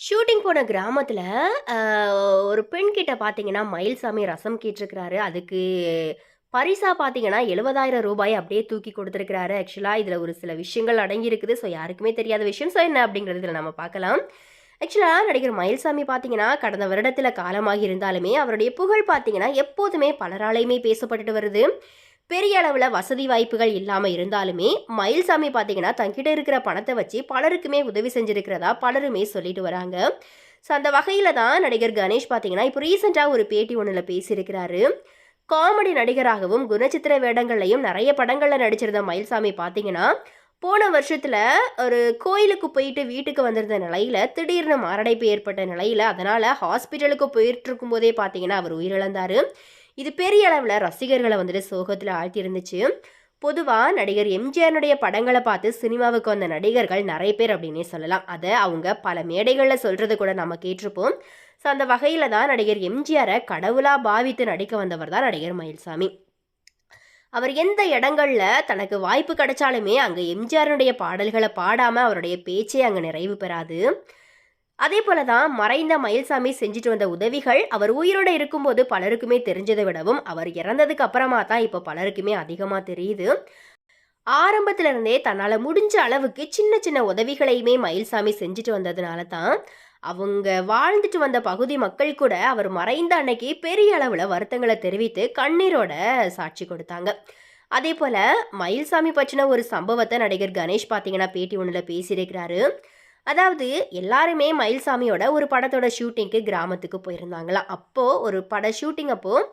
Shooting போன கிராமத்தில் ஒரு ஒரு பெண்கிட்ட பார்த்தீங்கன்னா, மயில்சாமி ரசம் கேட்டிருக்கிறாரு. அதுக்கு பரிசா பார்த்தீங்கன்னா, எழுபதாயிரம் ரூபாய் அப்படியே தூக்கி கொடுத்துருக்கிறாரு ஆக்சுவலாக இதில் ஒரு சில விஷயங்கள் அடங்கியிருக்குது. ஸோ யாருக்குமே தெரியாத விஷயம். ஸோ என்ன அப்படிங்கிறது இதில் நம்ம பார்க்கலாம். ஆக்சுவலாக நடிகர் மயில்சாமி பார்த்தீங்கன்னா, கடந்த வருடத்தில் காலமாகி இருந்தாலுமே, அவருடைய புகழ் பார்த்தீங்கன்னா, எப்போதுமே பலராலையுமே பேசப்பட்டுட்டு வருது. பெரிய அளவில் வசதி வாய்ப்புகள் இல்லாமல் இருந்தாலுமே, மயில்சாமி பார்த்தீங்கன்னா, தங்கிட்ட இருக்கிற பணத்தை வச்சு பலருக்குமே உதவி செஞ்சுருக்கிறதா பலருமே சொல்லிட்டு வராங்க. ஸோ அந்த வகையில் தான் நடிகர் கணேஷ் பார்த்தீங்கன்னா, இப்போ ரீசெண்டாக ஒரு பேட்டி ஒன்றில் பேசியிருக்கிறாரு. காமெடி நடிகராகவும், குணச்சித்திர வேடங்கள்லையும் நிறைய படங்களில் நடிச்சிருந்த மயில்சாமி பார்த்தீங்கன்னா, போன வருஷத்தில் ஒரு கோயிலுக்கு போயிட்டு வீட்டுக்கு வந்திருந்த நிலையில் திடீர்னு மாரடைப்பு ஏற்பட்ட நிலையில் அதனால் ஹாஸ்பிட்டலுக்கு போயிட்டுருக்கும்போதே பார்த்தீங்கன்னா, அவர் உயிரிழந்தார் இது பெரிய அளவில் ரசிகர்களை வந்துட்டு சோகத்தில் ஆழ்த்தியிருந்துச்சு. பொதுவாக நடிகர் எம்ஜிஆருடைய படங்களை பார்த்து சினிமாவுக்கு வந்த நடிகர்கள் நிறைய பேர் அப்படின்னே சொல்லலாம். அதை அவங்க பல மேடைகளில் சொல்கிறது கூட நம்ம கேட்டிருப்போம். ஸோ அந்த வகையில் தான் நடிகர் எம்ஜிஆரை கடவுளாக பாவித்து நடிக்க வந்தவர் தான் நடிகர் மயில்சாமி. அவர் எந்த இடங்களில் தனக்கு வாய்ப்பு கிடைச்சாலுமே, அங்கே எம்ஜிஆருடைய பாடல்களை பாடாமல் அவருடைய பேச்சே அங்கே நிறைவு பெறாது. அதே போல தான் மறைந்த மயில்சாமி செஞ்சுட்டு வந்த உதவிகள், அவர் உயிரோட இருக்கும்போது பலருக்குமே தெரிஞ்சதை விடவும், அவர் இறந்ததுக்கு அப்புறமா தான் இப்போ பலருக்குமே அதிகமாக தெரியுது. ஆரம்பத்திலிருந்தே இருந்தே முடிஞ்ச அளவுக்கு சின்ன சின்ன உதவிகளையுமே மயில்சாமி செஞ்சுட்டு வந்ததுனால தான், அவங்க வாழ்ந்துட்டு வந்த பகுதி மக்கள் கூட அவர் மறைந்த அன்னைக்கு பெரிய அளவில் வருத்தங்களை தெரிவித்து கண்ணீரோட சாட்சி கொடுத்தாங்க. அதே போல் மயில்சாமி பற்றின ஒரு சம்பவத்தை நடிகர் கணேஷ் பார்த்தீங்கன்னா, பேட்டி ஒன்றில் பேசியிருக்கிறாரு. அதாவது எல்லாருமே மயில்சாமியோட ஒரு படத்தோட ஷூட்டிங்க்கு கிராமத்துக்கு போயிருந்தாங்களாம். அப்போது ஒரு பட ஷூட்டிங் அப்போது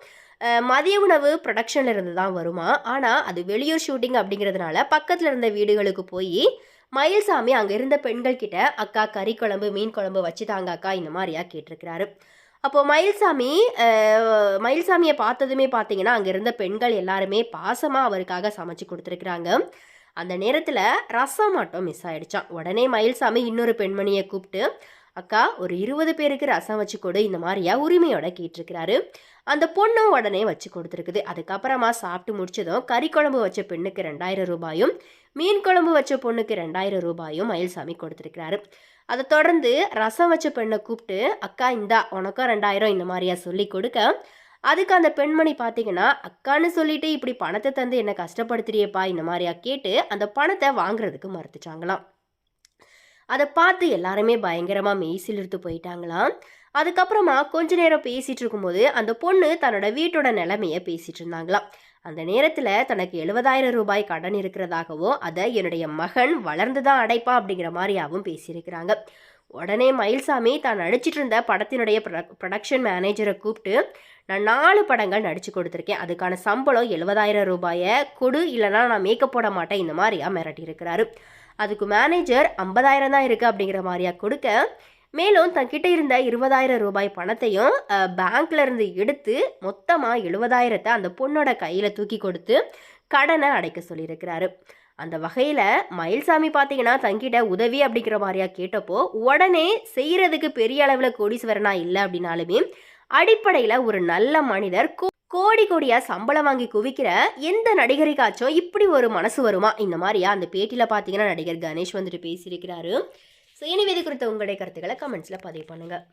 மதிய உணவு ப்ரொடக்ஷனில் இருந்து தான் வருமா ஆனால் அது வெளியூர் ஷூட்டிங் அப்படிங்கிறதுனால பக்கத்தில் இருந்த வீடுகளுக்கு போய் மயில்சாமி அங்கே இருந்த பெண்கள் கிட்ட, "அக்கா கறி குழம்பு, மீன் குழம்பு வச்சுதாங்க அக்கா" இந்த மாதிரியா கேட்டிருக்கிறாரு. அப்போது மயில்சாமி மயில்சாமியை பார்த்ததுமே பார்த்தீங்கன்னா, அங்கே இருந்த பெண்கள் எல்லாருமே பாசமாக அவருக்காக சமைச்சு கொடுத்துருக்குறாங்க அந்த நேரத்தில் ரசம் மட்டும் மிஸ் ஆகிடுச்சான் உடனே மயில்சாமி இன்னொரு பெண்மணியை கூப்பிட்டு "அக்கா ஒரு 20 பேருக்கு ரசம் வச்சு கொடு" இந்த மாதிரியா உரிமையோட கேட்டிருக்கிறாரு. அந்த பொண்ணும் உடனே வச்சு கொடுத்துருக்குது. அதுக்கப்புறமா சாப்பிட்டு முடிச்சதும் கறி குழம்பு வச்ச பெண்ணுக்கு ரெண்டாயிரம் ரூபாயும் மீன் குழம்பு வச்ச பொண்ணுக்கு ரெண்டாயிரம் ரூபாயும் மயில்சாமி கொடுத்துருக்கிறாரு. அதை தொடர்ந்து ரசம் வச்ச பெண்ணை கூப்பிட்டு "அக்கா இந்தா உனக்கும் 2,000" இந்த மாதிரியா சொல்லி கொடுக்க, அதுக்கு அந்த பெண்மணி பார்த்தீங்கன்னா, "அக்கான்னு சொல்லிட்டு இப்படி பணத்தை தந்து என்னை கஷ்டப்படுத்துறியேப்பா" இந்த மாதிரியா கேட்டு, அந்த பணத்தை வாங்குறதுக்கு மறுத்துச்சாங்களாம் அதை பார்த்து எல்லாருமே பயங்கரமாக மெய் சிலிர்த்து போயிட்டாங்களாம். அதுக்கப்புறமா கொஞ்ச நேரம் பேசிட்டு இருக்கும்போது, அந்த பொண்ணு தன்னோட வீட்டோட நிலைமையை பேசிட்டு இருந்தாங்களாம். அந்த நேரத்தில் தனக்கு எழுபதாயிரம் ரூபாய் கடன் இருக்கிறதாகவும், அதை என்னுடைய மகன் வளர்ந்து தான் அடைப்பான் அப்படிங்கிற மாதிரியாகவும் பேசியிருக்கிறாங்க. உடனே மயில்சாமி தான் நடிச்சிட்டு இருந்த படத்தினுடைய ப்ரொ ப்ரொடக்ஷன் மேனேஜரை கூப்பிட்டு "நான் நாலு படங்கள் நடித்து கொடுத்துருக்கேன். அதுக்கான சம்பளம் எழுபதாயிரம் ரூபாயை கொடு, இல்லைனா நான் மேக்கப் போட மாட்டேன்" இந்த மாதிரியா மிரட்டியிருக்கிறாரு. அதுக்கு மேனேஜர் "50,000 தான் இருக்குது அப்படிங்கிற மாதிரியா கொடுக்க, மேலும் தங்கிட்ட இருந்த இருபதாயிரம் ரூபாய் பணத்தையும் பேங்க்ல இருந்து எடுத்து மொத்தமாக எழுபதாயிரத்தை அந்த பொண்ணோட கையில் தூக்கி கொடுத்து, கடனை அடைக்க சொல்லியிருக்கிறாரு. அந்த வகையில் மயில்சாமி பார்த்தீங்கன்னா, தங்கிட்ட உதவி அப்படிங்கிற மாதிரியா கேட்டப்போ, உடனே செய்கிறதுக்கு பெரிய அளவில் கோடீஸ்வரனா இல்லை அப்படின்னாலுமே, அடிப்படையில் ஒரு நல்ல மனிதர் கோடி கோடியாக சம்பளம் வாங்கி குவிக்கிற எந்த நடிகருக்காச்சும் இப்படி ஒரு மனசு வருமா? இந்த மாதிரியா அந்த பேட்டியில் பார்த்தீங்கன்னா, நடிகர் கணேஷ் வந்துட்டு பேசியிருக்கிறாரு. ஸோ எனவே இது குறித்த உங்களுடைய கருத்துக்களை கமெண்ட்ஸில் பதிவு பண்ணுங்கள்